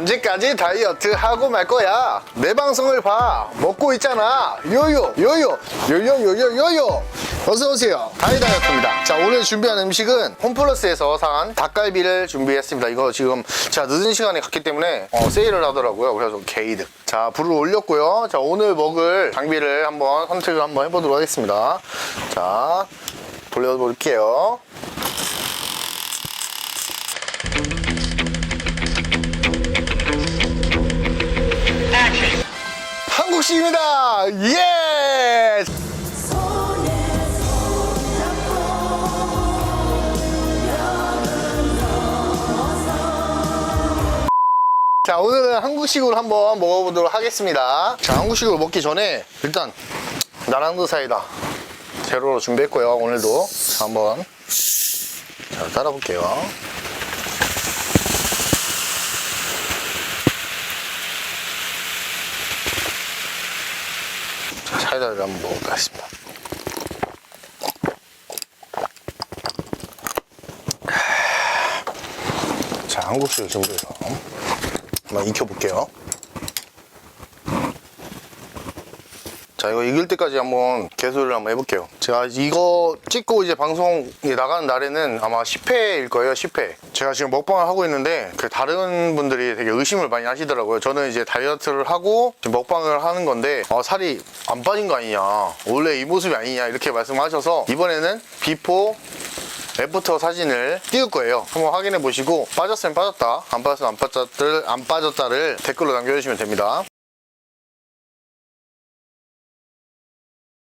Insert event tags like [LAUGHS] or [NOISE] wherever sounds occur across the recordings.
언제까지 다이어트 하고 말 거야? 내 방송을 봐. 먹고 있잖아. 요요, 요요, 요요, 요요, 요요. 어서 오세요. 다이 다이어트입니다. 자, 오늘 준비한 음식은 홈플러스에서 산 닭갈비를 준비했습니다. 이거 지금 제가 늦은 시간에 갔기 때문에 어, 세일을 하더라고요. 그래서 게이드. 자, 불을 올렸고요. 자, 오늘 먹을 장비를 한번 선택을 한번 해보도록 하겠습니다. 자, 돌려볼게요. 한국식입니다. 예! 자, 오늘은 한국식으로 한번 먹어보도록 하겠습니다. 자, 한국식으로 먹기 전에 일단 나랑도 사이다 제로로 준비했고요. 오늘도 자, 한번 자, 따라 볼게요. 사이다를 한번 먹어보도록 하겠습니다. 자, 한국식을 준비해서 한번 익혀볼게요. 자, 이거 익을 때까지 한번 개소리를 한번 해볼게요. 제가 이거 찍고 이제 방송에 나가는 날에는 아마 10회일 거예요, 10회. 제가 지금 먹방을 하고 있는데, 그 다른 분들이 되게 의심을 많이 하시더라고요. 저는 이제 다이어트를 하고 먹방을 하는 건데, 아, 살이 안 빠진 거 아니냐. 원래 이 모습이 아니냐. 이렇게 말씀하셔서, 이번에는 비포 애프터 사진을 띄울 거예요. 한번 확인해 보시고 빠졌으면 빠졌다, 안 빠졌으면 안 빠졌다를 안 빠졌다를 댓글로 남겨주시면 됩니다.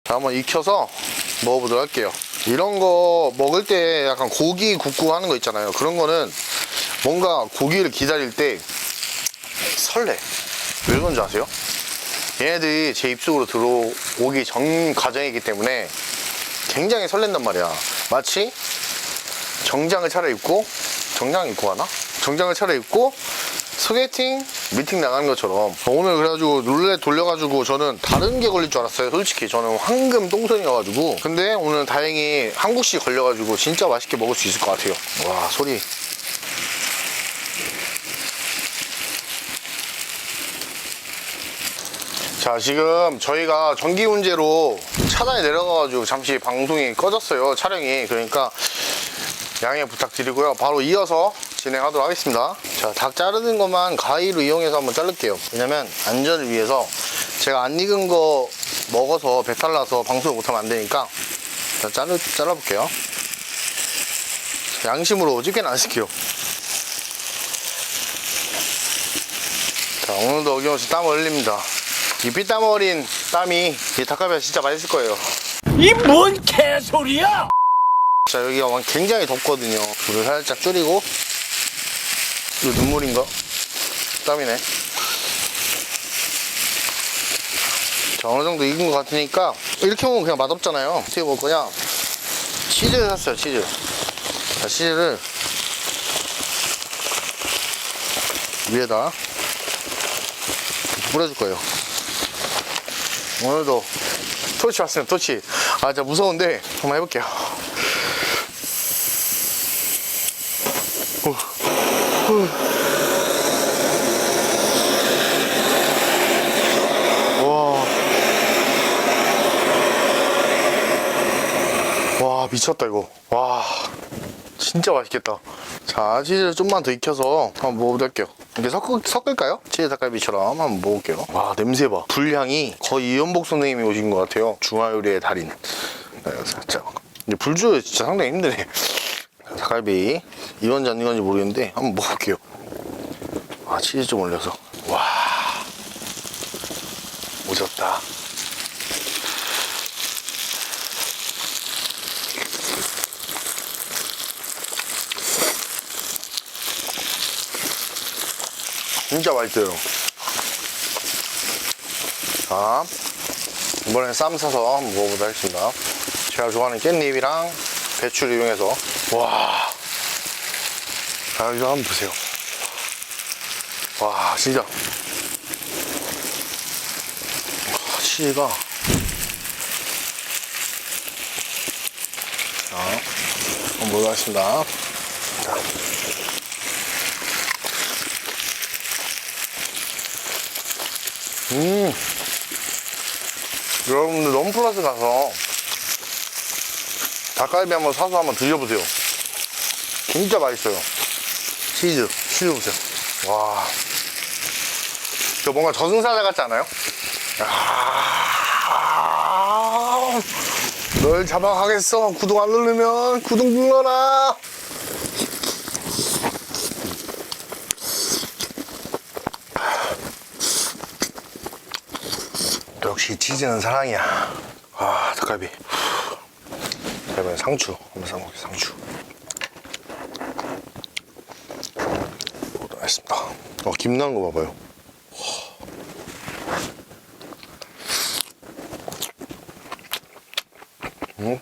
자, 한번 익혀서 먹어보도록 할게요. 이런 거 먹을 때 약간 고기 굽고 하는 거 있잖아요. 그런 거는 뭔가 고기를 기다릴 때 설레. 왜 그런지 아세요? 얘네들이 제 입속으로 들어오기 전 과정이기 때문에 굉장히 설렌단 말이야. 마치 정장을 차려입고 정장 입고 가나? 정장을 차려입고 소개팅 미팅 나가는 것처럼 오늘 그래가지고 룰렛 돌려가지고 저는 다른 게 걸릴 줄 알았어요. 솔직히 저는 황금 똥손이어가지고. 근데 오늘 다행히 한국식 걸려가지고 진짜 맛있게 먹을 수 있을 것 같아요. 와 소리. 자 지금 저희가 전기 문제로 차단이 내려가가지고 잠시 방송이 꺼졌어요 촬영이. 그러니까 양해 부탁드리고요. 바로 이어서 진행하도록 하겠습니다. 자 닭 자르는 것만 가위로 이용해서 한번 자를게요. 왜냐면 안전을 위해서 제가 안 익은 거 먹어서 배탈 나서 방송을 못하면 안 되니까 자 자르, 잘라볼게요. 양심으로 집게는 안 쓸게요. 자 오늘도 어김없이 땀을 흘립니다. 이 피땀 어린 땀이 이 닭갈비가 진짜 맛있을 거예요. 이 뭔 개소리야! 자 여기가 완- 굉장히 덥거든요. 불을 살짝 줄이고 이거 눈물인가? 땀이네. 자 어느 정도 익은 것 같으니까 이렇게 먹으면 그냥 맛없잖아요. 어떻게 먹을 거냐? 치즈를 샀어요 치즈. 자 치즈를 위에다 뿌려줄 거예요. 오늘도 토치 왔어요 토치. 아 진짜 무서운데 한번 해볼게요. 와. 와, 미쳤다, 이거. 와. 진짜 맛있겠다. 자, 치즈를 좀만 더 익혀서 한번 먹어보도록 할게요. 이렇게 섞을, 섞을까요? 치즈 닭갈비처럼 한번 먹어볼게요. 와, 냄새 봐. 불향이 거의 이연복 선생님이 오신 것 같아요. 중화요리의 달인. 네, 살짝. 근데 불주 진짜 상당히 힘드네. 닭갈비. 이건지 안 이건지 모르겠는데 한번 먹어볼게요. 아, 치즈 좀 올려서. 와. 오졌다. 진짜 맛있어요. 자, 이번엔 쌈 싸서 먹어보도록 하겠습니다. 제가 좋아하는 깻잎이랑 배추를 이용해서. 와. 자, 이거 한번 보세요. 와, 진짜. 와, 치즈가. 자, 한번 먹어보겠습니다. 자. 음. 여러분들 넌플러스 가서 닭갈비 한번 사서 한번 드셔보세요. 진짜 맛있어요. 치즈, 치즈 보세요. 와. 저 뭔가 저승사자 같지 않아요? 아, 널 잡아가겠어. 구독 안 누르면 구독 눌러라. 역시 치즈는 사랑이야. 아, 닭갈비. 자, 이번엔 상추. 한번 싸먹게 상추. 맛있습니다. 어, 김 나는 거 봐봐요. 음.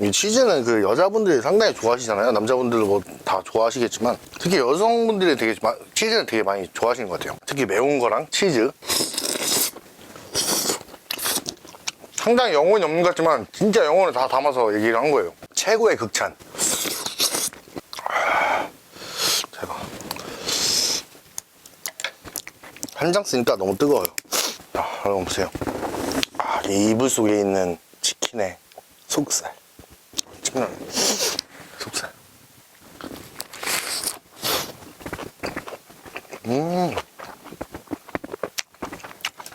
이 치즈는 그 여자분들이 상당히 좋아하시잖아요. 남자분들 뭐다 좋아하시겠지만 특히 여성분들이 되게 마- 치즈를 되게 많이 좋아하시는 것 같아요. 특히 매운 거랑 치즈. 상당히 영혼이 없는 것 같지만 진짜 영혼을 다 담아서 얘기를 한 거예요. 최고의 극찬. 아, 대박. 한장 쓰니까 너무 뜨거워요. 아, 여러분 보세요. 아, 이 이불 속에 있는 치킨의 속살. 참나 속살. 음.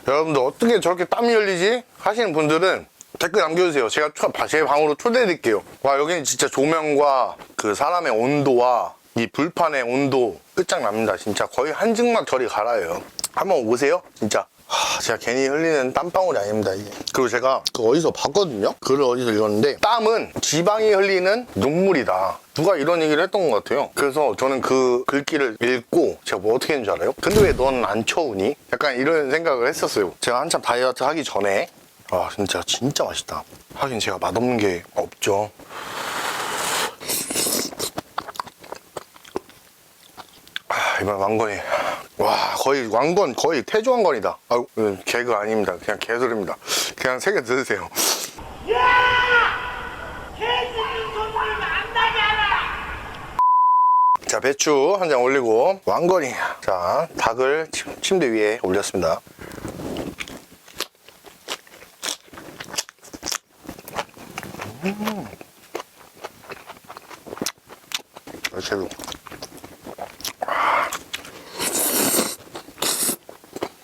여러분들 어떻게 저렇게 땀이 흘리지? 하시는 분들은 댓글 남겨주세요. 제가 초- 제 방으로 초대해드릴게요. 와 여기는 진짜 조명과 그 사람의 온도와 이 불판의 온도 끝장납니다. 진짜 거의 한증막 저리 갈아요. 한번 오세요. 진짜. 하, 제가 괜히 흘리는 땀방울이 아닙니다 이게. 그리고 제가 그 어디서 봤거든요. 글을 어디서 읽었는데 땀은 지방이 흘리는 눈물이다. 누가 이런 얘기를 했던 것 같아요. 그래서 저는 그 글귀를 읽고 제가 뭐 어떻게 했는 줄 알아요? 근데 왜 넌 안 쳐우니? 약간 이런 생각을 했었어요. 제가 한참 다이어트 하기 전에 아 진짜 진짜 맛있다. 하긴 제가 맛없는 게 없죠. 아, 이번 왕건이 와 거의 왕건 거의 태조 왕건이다. 아 음, 개그 아닙니다. 그냥 개소리입니다. 그냥 세개 드세요. 자 배추 한 장 올리고 왕건이 자 닭을 침- 침대 위에 올렸습니다. 음. 제로.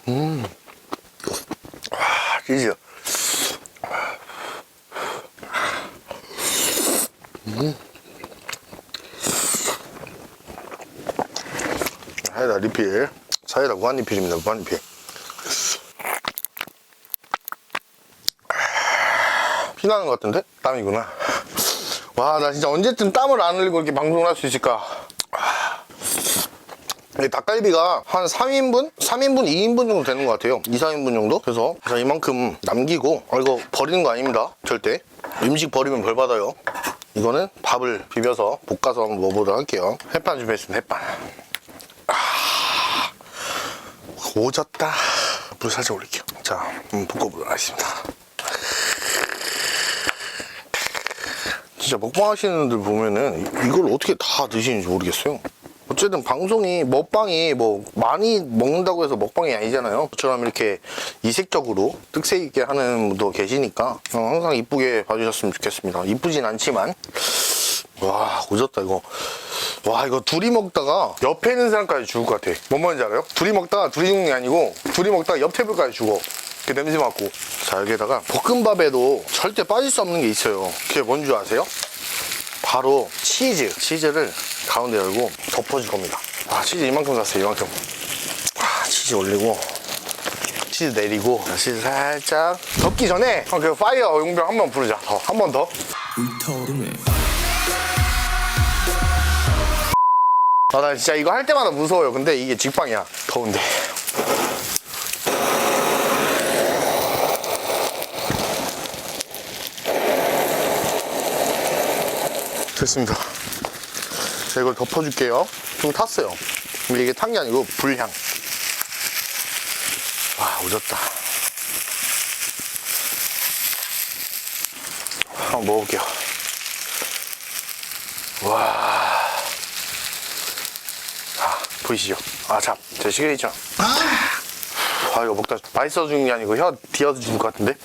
음. 와, 치즈. 사이다 리필. 사이다 무한리필입니다. 무한리필. 피나는 것 같은데? 땀이구나. 와, 나 진짜 언제쯤 땀을 안 흘리고 이렇게 방송을 할 수 있을까? 이 닭갈비가 한 3인분? 3인분, 2인분 정도 되는 것 같아요. 2, 3인분 정도? 그래서 이만큼 남기고, 아, 이거 버리는 거 아닙니다. 절대. 음식 버리면 벌 받아요. 이거는 밥을 비벼서 볶아서 한번 먹어보도록 할게요. 햇반 준비했습니다, 햇반. 아, 오졌다. 물 살짝 올릴게요. 자, 볶아보도록 하겠습니다. 진짜 먹방 하시는 분들 보면은 이- 이걸 어떻게 다 드시는지 모르겠어요. 어쨌든 방송이 먹방이 뭐 많이 먹는다고 해서 먹방이 아니잖아요. 저처럼 이렇게 이색적으로 특색 있게 하는 분도 계시니까 어, 항상 이쁘게 봐주셨으면 좋겠습니다. 이쁘진 않지만 와 오졌다 이거. 와 이거 둘이 먹다가 옆에 있는 사람까지 죽을 것 같아. 뭔 말인지 알아요? 둘이 먹다가 둘이 죽는 게 아니고 둘이 먹다가 옆 테이블까지 죽어. 그 냄새 맡고. 자 여기에다가 볶음밥에도 절대 빠질 수 없는 게 있어요. 그게 뭔 줄 아세요? 바로 치즈. 치즈를 가운데 열고 덮어줄 겁니다. 아, 치즈 이만큼 샀어요, 이만큼. 아, 치즈 올리고, 치즈 내리고, 자, 치즈 살짝. 덮기 전에, 어, 그 파이어 용병 한 번 부르자. 더, 한번 더. 아, 나 진짜 이거 할 때마다 무서워요. 근데 이게 직방이야. 더운데. 됐습니다. 자, 이걸 덮어줄게요. 좀 탔어요. 근데 이게 탄 게 아니고 불향. 와, 오졌다. 한번 먹어볼게요. 와. 아, 보이시죠? 아, 참. 제 시계이죠? 아 이거 먹다 맛있어 주는 게 아니고 혀 뒤어서 죽을 것 같은데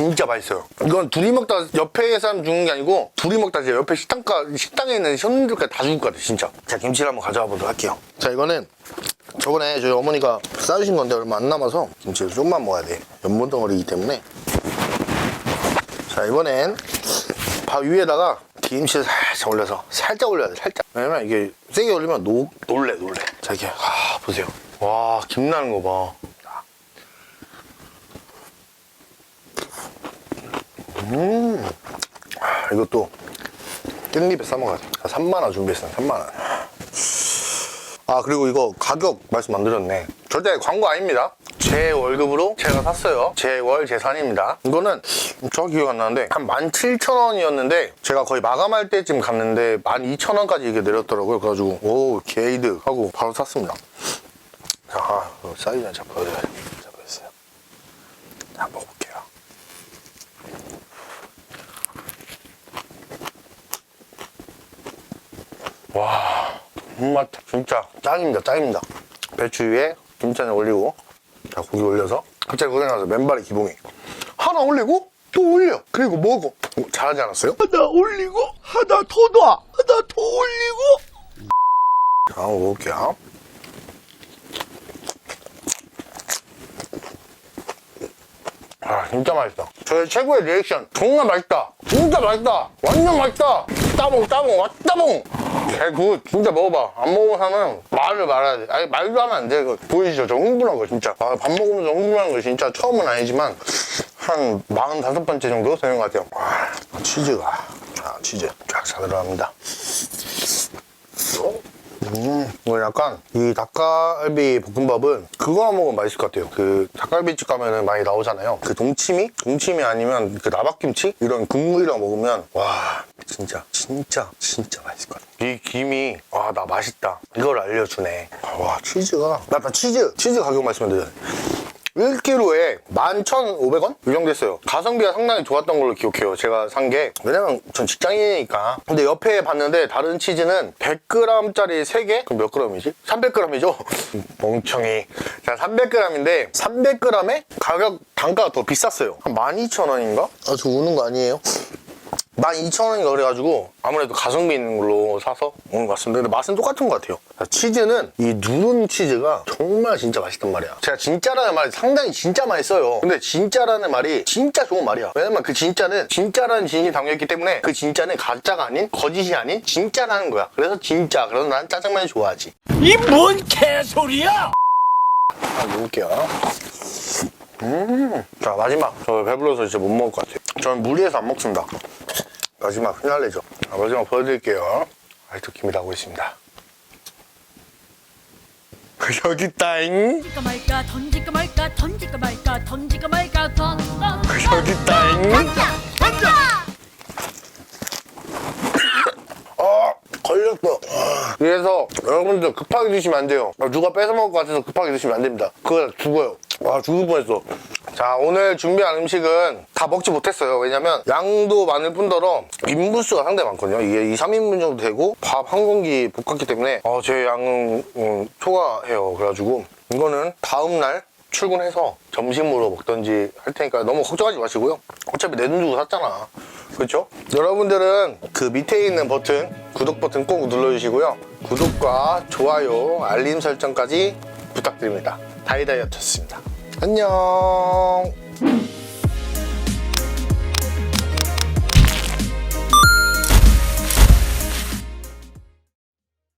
진짜 맛있어요. 이건 둘이 먹다 옆에 사람 죽는 게 아니고 둘이 먹다 이제 옆에 식당가 식당에 있는 손님들까지 다 죽을 것 같아 진짜. 자 김치를 한번 가져와 보도록 할게요. 자 이거는 저번에 저희 어머니가 싸주신 건데 얼마 안 남아서 김치를 좀만 먹어야 돼. 연분 덩어리이기 때문에. 자 이번엔 밥 위에다가 김치를 살짝 올려서 살짝 올려야 돼 살짝. 왜냐면 이게 세게 올리면 노, 놀래 놀래. 자 이렇게 아 보세요. 와 김 나는 거 봐. 아, 이것도 깻잎에 싸먹어야 돼. 3만원 준비했어요, 3만원. 아, 그리고 이거 가격 말씀 안 드렸네. 절대 광고 아닙니다. 제 월급으로 제가 샀어요. 제 월 재산입니다. 이거는 정확히 기억 안 나는데 한 17,000원이었는데 제가 거의 마감할 때쯤 갔는데 12,000원까지 이게 내렸더라고요. 그래가지고 오, 게이드 하고 바로 샀습니다. 자, 아, 돼. 잘 보였어요. 자, 먹어 손맛 진짜 짱입니다, 짱입니다. 배추 위에 김치를 올리고, 자, 고기 올려서, 갑자기 고생하서 맨발의 기봉이. 하나 올리고, 또 올려. 그리고 먹어. 어, 잘하지 않았어요? 하나 올리고 하나 더 놔. 하나 더 올리고. 자, 먹어볼게요. 아, 진짜 맛있다. 저의 최고의 리액션. 정말 맛있다. 진짜 맛있다. 완전 맛있다. 따봉, 따봉, 왔따봉. 개굿. 진짜 먹어봐. 안 먹어본 사람은 말을 말아야 돼. 아니, 말도 하면 안 돼. 그거 보이시죠? 저 흥분한 거, 진짜. 아, 밥 먹으면서 흥분한 거 진짜 처음은 아니지만 한 45번째 정도 되는 것 같아요. 와, 치즈가. 아, 치즈 쫙 사들어갑니다. 음, 이거 약간 이 닭갈비 볶음밥은 그거만 먹으면 맛있을 것 같아요. 그 닭갈비집 가면은 많이 나오잖아요. 그 동치미? 동치미 아니면 그 나박김치? 이런 국물이랑 먹으면 와 진짜 진짜 진짜 맛있을 것 같아요. 이 김이 와 나 맛있다. 이걸 알려주네. 와 치즈가 나, 나 치즈 치즈 가격 말씀드려요. 1kg에 11,500원? 이 정도 했어요. 가성비가 상당히 좋았던 걸로 기억해요. 제가 산 게. 왜냐면 전 직장인이니까. 근데 옆에 봤는데 다른 치즈는 100g짜리 3개? 그럼 몇 g이지? 300g이죠? [LAUGHS] 멍청이. 자, 300g인데 300g에 가격, 단가가 더 비쌌어요. 한 12,000원인가? 아, 저 우는 거 아니에요? 12,000원인가 그래가지고 아무래도 가성비 있는 걸로 사서 먹는 것 같습니다. 근데 맛은 똑같은 것 같아요. 자, 치즈는 이 누른 치즈가 정말 진짜 맛있단 말이야. 제가 진짜라는 말이 상당히 진짜 맛있어요. 근데 진짜라는 말이 진짜 좋은 말이야. 왜냐면 그 진짜는 진짜라는 진이 담겨있기 때문에 그 진짜는 가짜가 아닌 거짓이 아닌 진짜라는 거야. 그래서 진짜. 그래서 난 짜장면을 좋아하지. 이 뭔 개소리야? 한번 먹을게요. 음. 자, 마지막. 저 배불러서 진짜 못 먹을 것 같아요. 저는 무리해서 안 먹습니다. 마지막 피날레죠. 자, 마지막 보여드릴게요. 아직도 김이 나고 있습니다. [LAUGHS] 여기 있다잉. 던질까 말까 던질까 말까 던질까 말까 던질까 말까 던던 [LAUGHS] 여기 있다잉. 던져 어, [LAUGHS] 걸렸어. 그래서 여러분들 급하게 드시면 안 돼요. 누가 뺏어 먹을 것 같아서 급하게 드시면 안 됩니다. 그거 죽어요. 와, 죽을 뻔했어. 자, 오늘 준비한 음식은 다 먹지 못했어요. 왜냐면 양도 많을 뿐더러 인분수가 상당히 많거든요. 이게 2, 3인분 정도 되고 밥 한 공기 볶았기 때문에 어, 제 양은 음, 초과해요. 그래가지고 이거는 다음날 출근해서 점심으로 먹던지 할 테니까 너무 걱정하지 마시고요. 어차피 내 돈 주고 샀잖아. 그렇죠? 여러분들은 그 밑에 있는 버튼, 구독 버튼 꼭 눌러주시고요. 구독과 좋아요, 알림 설정까지 부탁드립니다. 다이다이어트였습니다. 안녕.